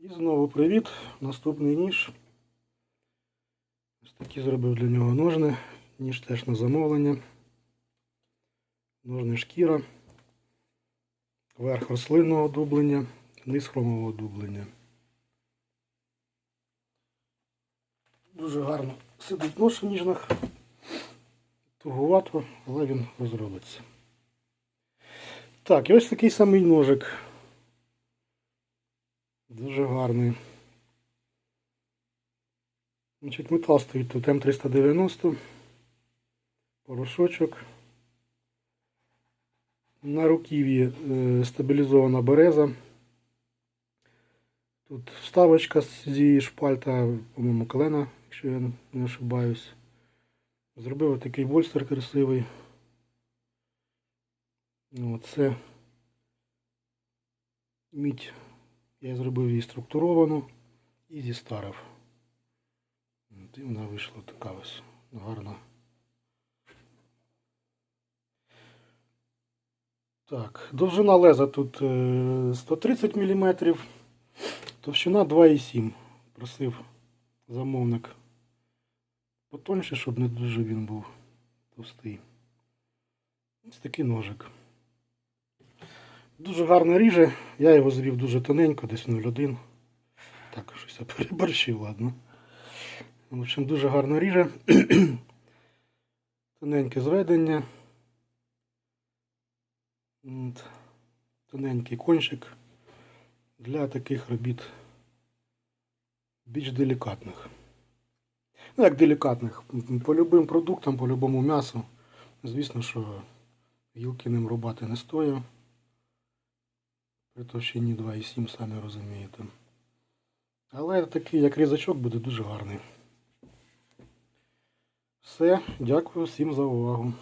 І знову привіт. Наступний ніж. Ось такі зробив для нього ножни. Ніж теж на замовлення. Ножни шкіра. Верх рослинного дублення, низ хромового дублення. Дуже гарно сидить нож у ніжнах. Тугувато, але він розробиться. Так, і ось такий самий ножик. Дуже гарний. Значить, метал стоїть тут М390. Порошочок. На руків'ї е, стабілізована береза. Тут вставочка з шпальта, по-моєму, колена, якщо я не ошибаюсь. Зробив такий больстер красивий. Ну, Це мідь. Я зробив її структуровану і зістарив. І вона вийшла така ось гарна. Так, довжина леза тут е, 130 мм, товщина 2,7. Просив замовник потоньше, щоб не дуже він був товстий. Ось такий ножик. Дуже гарно ріже. Я його звів дуже тоненько, десь 0,1. Так, щось я переборщив, ладно. В общем, дуже гарно ріже. Тоненьке зведення. От. Тоненький кончик для таких робіт більш делікатних. Ну, як делікатних. По любим продуктам, по любому м'ясу. Звісно, що гілки ним рубати не стою. При товщині 2,7, самі розумієте. Але такий, як різачок, буде дуже гарний. Все, дякую всім за увагу.